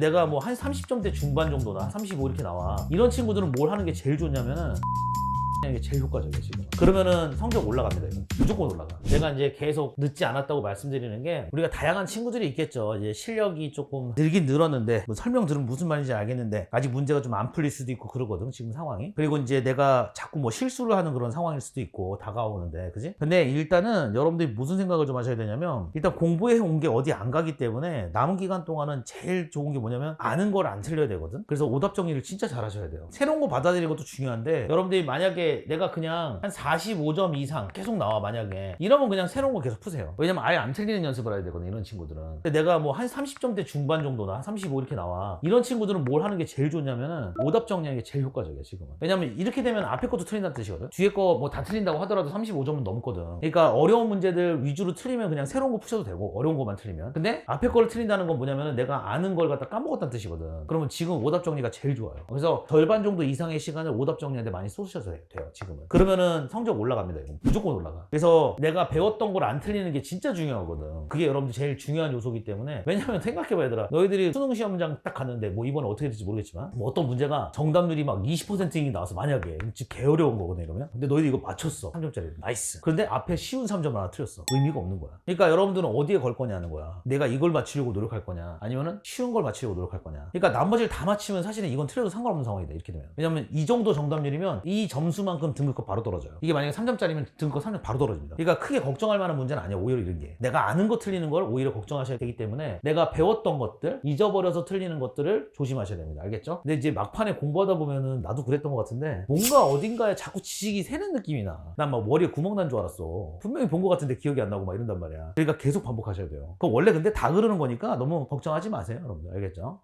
내가 뭐 한 30점대 중반 정도나 35 이렇게 나와. 이런 친구들은 뭘 하는 게 제일 좋냐면은 이게 제일 효과적이에요 지금 그러면은 성적 올라갑니다 이거 무조건 올라가. 내가 이제 계속 늦지 않았다고 말씀드리는 게 우리가 다양한 친구들이 있겠죠. 이제 실력이 조금 늘긴 늘었는데 뭐 설명 들으면 무슨 말인지 알겠는데 아직 문제가 좀 안 풀릴 수도 있고 그러거든 지금 상황이. 그리고 이제 내가 자꾸 뭐 실수를 하는 그런 상황일 수도 있고 다가오는데 그지? 근데 일단은 여러분들이 무슨 생각을 좀 하셔야 되냐면 일단 공부해 온 게 어디 안 가기 때문에 남은 기간 동안은 제일 좋은 게 뭐냐면 아는 걸 안 틀려야 되거든. 그래서 오답 정리를 진짜 잘 하셔야 돼요. 새로운 거 받아들이는 것도 중요한데 여러분들이 만약에 내가 그냥 한 45점 이상 계속 나와 만약에. 이러면 그냥 새로운 거 계속 푸세요. 왜냐면 아예 안 틀리는 연습을 해야 되거든 이런 친구들은. 근데 내가 뭐 한 30점대 중반 정도나 한35 이렇게 나와. 이런 친구들은 뭘 하는 게 제일 좋냐면은 오답 정리하는 게 제일 효과적이야 지금은. 왜냐면 이렇게 되면 앞에 것도 틀린다는 뜻이거든. 뒤에 거 뭐 다 틀린다고 하더라도 35점은 넘거든. 그러니까 어려운 문제들 위주로 틀리면 그냥 새로운 거 푸셔도 되고 어려운 것만 틀리면. 근데 앞에 거를 틀린다는 건 뭐냐면은 내가 아는 걸 갖다 까먹었다는 뜻이거든. 그러면 지금 오답 정리가 제일 좋아요. 그래서 절반 정도 이상의 시간을 오답 정리하는데 많이 쏟으셔도 돼요 지금은. 그러면은 성적 올라갑니다 이거 무조건 올라가. 그래서 내가 배웠던 걸 안 틀리는 게 진짜 중요하거든. 그게 여러분들 제일 중요한 요소기 때문에 왜냐면 생각해봐 얘들아 너희들이 수능 시험장 딱 갔는데 뭐 이번에 어떻게 될지 모르겠지만 뭐 어떤 문제가 정답률이 막 20%이 나와서 만약에 진짜 개 어려운 거거든 이러면. 근데 너희들이 이거 맞췄어. 3점짜리 나이스. 그런데 앞에 쉬운 3점 하나 틀렸어. 의미가 없는 거야. 그러니까 여러분들은 어디에 걸 거냐는 거야. 내가 이걸 맞추려고 노력할 거냐? 아니면은 쉬운 걸 맞추려고 노력할 거냐? 그러니까 나머지를 다 맞추면 사실은 이건 틀려도 상관없는 상황이다 이렇게 되면. 왜냐면 이 정도 정답률이면 이 점수만 큼 등급컷 바로 떨어져요. 이게 만약에 3점짜리면 등급컷 3점 바로 떨어집니다. 그러니까 크게 걱정할 만한 문제는 아니야 오히려 이런 게. 내가 아는 거 틀리는 걸 오히려 걱정하셔야 되기 때문에 내가 배웠던 것들 잊어버려서 틀리는 것들을 조심하셔야 됩니다. 알겠죠? 근데 이제 막판에 공부하다 보면은 나도 그랬던 것 같은데 뭔가 어딘가에 자꾸 지식이 새는 느낌이 나 난 막 머리에 구멍 난 줄 알았어. 분명히 본 것 같은데 기억이 안 나고 막 이런단 말이야. 그러니까 계속 반복하셔야 돼요. 그거 원래 근데 다 그러는 거니까 너무 걱정하지 마세요 여러분들. 알겠죠?